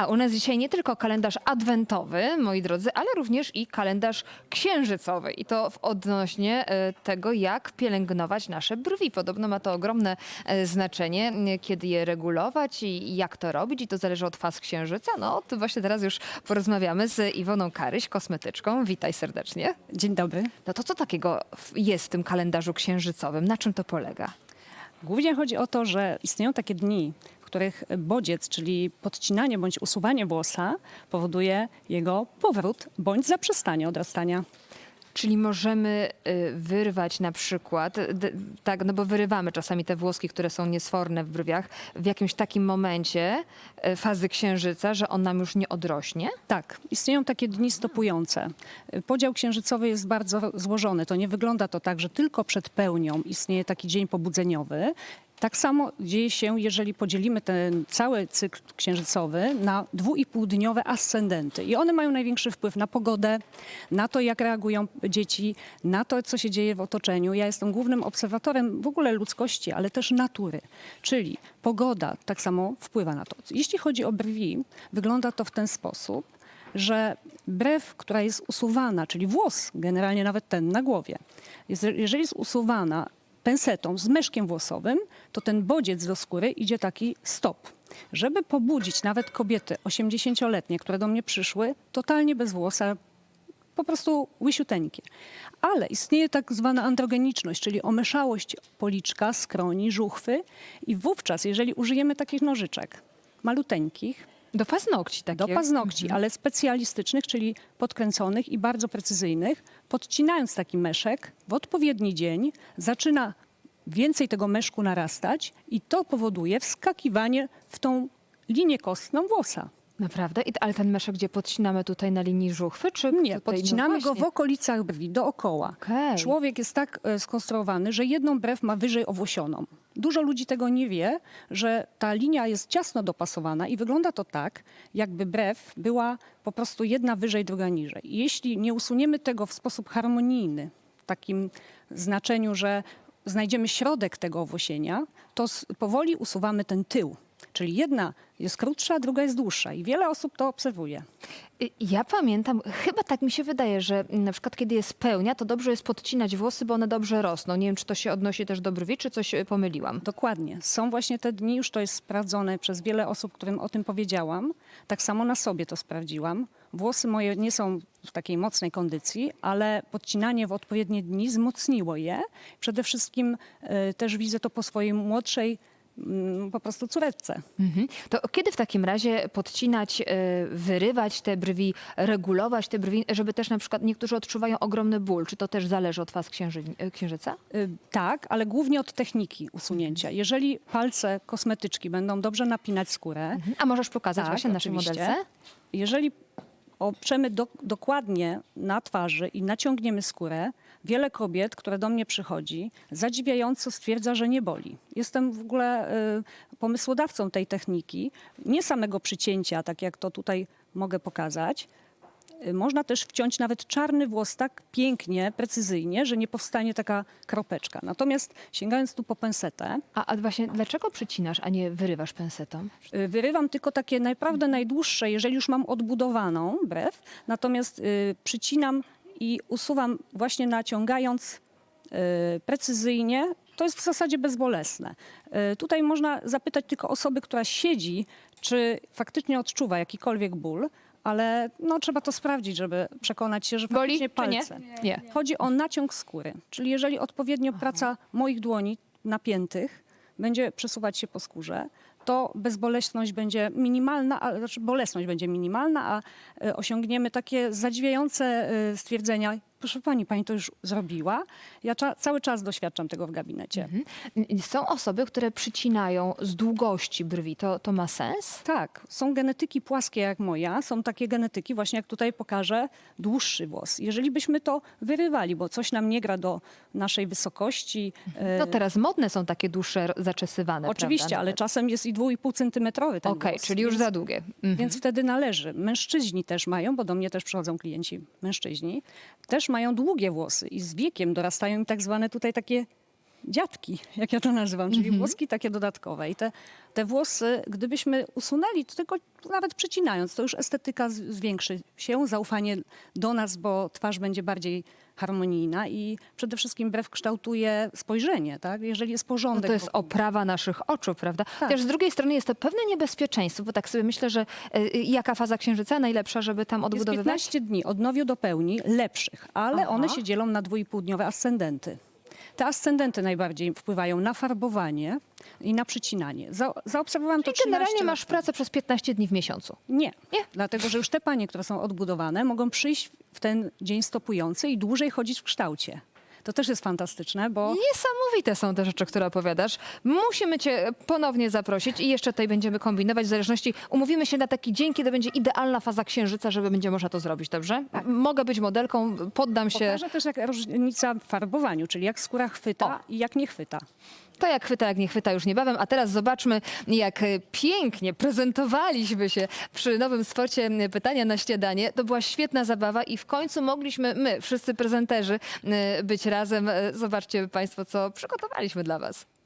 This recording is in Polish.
A u nas dzisiaj nie tylko kalendarz adwentowy, moi drodzy, ale również i kalendarz księżycowy. I to w odnośnie e, tego, jak pielęgnować nasze brwi. Podobno ma to ogromne e, znaczenie, m, kiedy je regulować i jak to robić. I to zależy od faz księżyca. No, to właśnie teraz już porozmawiamy z Iwoną Karyś, kosmetyczką. Witaj serdecznie. Dzień dobry. No to co takiego jest w tym kalendarzu księżycowym? Na czym to polega? Głównie chodzi o to, że istnieją takie dni, których bodziec, czyli podcinanie bądź usuwanie włosa powoduje jego powrót bądź zaprzestanie odrastania. Czyli możemy y, wyrwać na przykład, d- tak, no bo wyrywamy czasami te włoski, które są niesforne w brwiach, w jakimś takim momencie y, fazy księżyca, że on nam już nie odrośnie? Tak, istnieją takie dni stopujące. Podział księżycowy jest bardzo złożony. To nie wygląda to tak, że tylko przed pełnią istnieje taki dzień pobudzeniowy. Tak samo dzieje się, jeżeli podzielimy ten cały cykl księżycowy na dwuipółdniowe ascendenty. I one mają największy wpływ na pogodę, na to, jak reagują dzieci, na to, co się dzieje w otoczeniu. Ja jestem głównym obserwatorem w ogóle ludzkości, ale też natury. Czyli pogoda tak samo wpływa na to. Jeśli chodzi o brwi, wygląda to w ten sposób, że brew, która jest usuwana, czyli włos, generalnie nawet ten na głowie, jeżeli jest usuwana pensetą z myszkiem włosowym, to ten bodziec do skóry idzie taki stop. Żeby pobudzić nawet kobiety 80-letnie, które do mnie przyszły, totalnie bez włosa, po prostu łysiuteńkie. Ale istnieje tak zwana androgeniczność, czyli omyszałość policzka, skroni, żuchwy i wówczas, jeżeli użyjemy takich nożyczek maluteńkich, Do paznokci takie. do paznokci, ale specjalistycznych, czyli podkręconych i bardzo precyzyjnych. Podcinając taki meszek w odpowiedni dzień zaczyna więcej tego meszku narastać i to powoduje wskakiwanie w tą linię kostną włosa. Naprawdę? I, ale ten meszek, gdzie podcinamy tutaj na linii żuchwy? Czy Nie, tutaj, no podcinamy go w okolicach brwi, dookoła. Okej. Człowiek jest tak e, skonstruowany, że jedną brew ma wyżej owłosioną. Dużo ludzi tego nie wie, że ta linia jest ciasno dopasowana i wygląda to tak, jakby brew była po prostu jedna wyżej, druga niżej. I Jeśli nie usuniemy tego w sposób harmonijny, w takim znaczeniu, że znajdziemy środek tego owłosienia, to powoli usuwamy ten tył. Czyli jedna jest krótsza, druga jest dłuższa i wiele osób to obserwuje. Y, Ja pamiętam, chyba tak mi się wydaje, że na przykład kiedy jest pełnia, to dobrze jest podcinać włosy, bo one dobrze rosną. Nie wiem, czy to się odnosi też do brwi, czy coś y, pomyliłam. Dokładnie. Są właśnie te dni, już to jest sprawdzone przez wiele osób, którym o tym powiedziałam. Tak samo na sobie to sprawdziłam. Włosy moje nie są w takiej mocnej kondycji, ale podcinanie w odpowiednie dni wzmocniło je. Przede wszystkim e, też widzę to po swojej młodszej mm, po prostu córeczce. Mhm. To kiedy w takim razie podcinać, y, wyrywać te brwi, regulować te brwi, żeby też na przykład niektórzy odczuwają ogromny ból? Czy to też zależy od faz księży, y, księżyca? Y, Tak, ale głównie od techniki usunięcia. Jeżeli palce kosmetyczki będą dobrze napinać skórę, Mhm. A możesz pokazać Tak, właśnie naszej oczywiście. modelce? Jeżeli oprzemy do, dokładnie na twarzy i naciągniemy skórę, wiele kobiet, które do mnie przychodzi, zadziwiająco stwierdza, że nie boli. Jestem w ogóle y, pomysłodawcą tej techniki, nie samego przycięcia, tak jak to tutaj mogę pokazać. Można też wciąć nawet czarny włos tak pięknie, precyzyjnie, że nie powstanie taka kropeczka. Natomiast sięgając tu po pensetę, A, a właśnie dlaczego przycinasz, a nie wyrywasz pensetą? Y, Wyrywam tylko takie naprawdę najdłuższe, jeżeli już mam odbudowaną brew, natomiast y, przycinam i usuwam właśnie naciągając y, precyzyjnie. To jest w zasadzie bezbolesne. Tutaj można zapytać tylko osoby, która siedzi, czy faktycznie odczuwa jakikolwiek ból, ale no, trzeba to sprawdzić, żeby przekonać się, że Boli faktycznie czy nie? palce. Nie. Chodzi o naciąg skóry, czyli jeżeli odpowiednio praca moich dłoni napiętych będzie przesuwać się po skórze, to bezboleśność będzie minimalna, a, znaczy bolesność będzie minimalna, a e, osiągniemy takie zadziwiające e, stwierdzenia. Proszę pani, pani to już zrobiła. Ja cza, cały czas doświadczam tego w gabinecie. Mhm. Są osoby, które przycinają z długości brwi. To, to ma sens? Tak, są genetyki płaskie jak moja, są takie genetyki, właśnie jak tutaj pokażę, dłuższy włos. Jeżeli byśmy to wyrywali, bo coś nam nie gra do naszej wysokości, e, No teraz modne są takie dłuższe, zaczesywane. Oczywiście, prawda? ale czasem jest i 2,5 centymetrowy ten Okej, włos, czyli już za długie. Mhm. Więc wtedy należy. Mężczyźni też mają, bo do mnie też przychodzą klienci mężczyźni, też mają długie włosy i z wiekiem dorastają im tak zwane tutaj takie dziadki, jak ja to nazywam, czyli włoski takie dodatkowe. I te, te włosy, gdybyśmy usunęli, to tylko nawet przycinając, to już estetyka z- zwiększy się, zaufanie do nas, bo twarz będzie bardziej harmonijna i przede wszystkim brew kształtuje spojrzenie, tak? Jeżeli jest No porządek. to jest wokół- oprawa naszych oczu, prawda? Tak. Chociaż z drugiej strony jest to pewne niebezpieczeństwo, bo tak sobie myślę, że y, jaka faza księżyca najlepsza, żeby tam Jest odbudowywać? 15 dni od nowiu do pełni lepszych, ale Aha. one się dzielą na dwójpółdniowe ascendenty. Te ascendenty najbardziej wpływają na farbowanie i na przycinanie. Za, zaobserwowałam to Czyli 13 generalnie lat masz temu. pracę przez 15 dni w miesiącu. Nie. Nie? Dlatego, że już te panie, które są odbudowane, mogą przyjść w ten dzień stopujący i dłużej chodzić w kształcie. To też jest fantastyczne, bo Niesamowite są te rzeczy, które opowiadasz. Musimy cię ponownie zaprosić i jeszcze tutaj będziemy kombinować. W zależności, umówimy się na taki dzień, kiedy będzie idealna faza księżyca, żeby będzie można to zrobić, dobrze? M- Mogę być modelką, poddam się. pokażę też jak różnica w farbowaniu, czyli jak skóra chwyta i jak nie chwyta. To jak chwyta, jak nie chwyta już niebawem. A teraz zobaczmy, jak e, pięknie prezentowaliśmy się przy nowym sporcie m, Pytania na śniadanie. To była świetna zabawa i w końcu mogliśmy my, wszyscy prezenterzy, e, być razem. E, Zobaczcie Państwo, co przygotowaliśmy dla Was.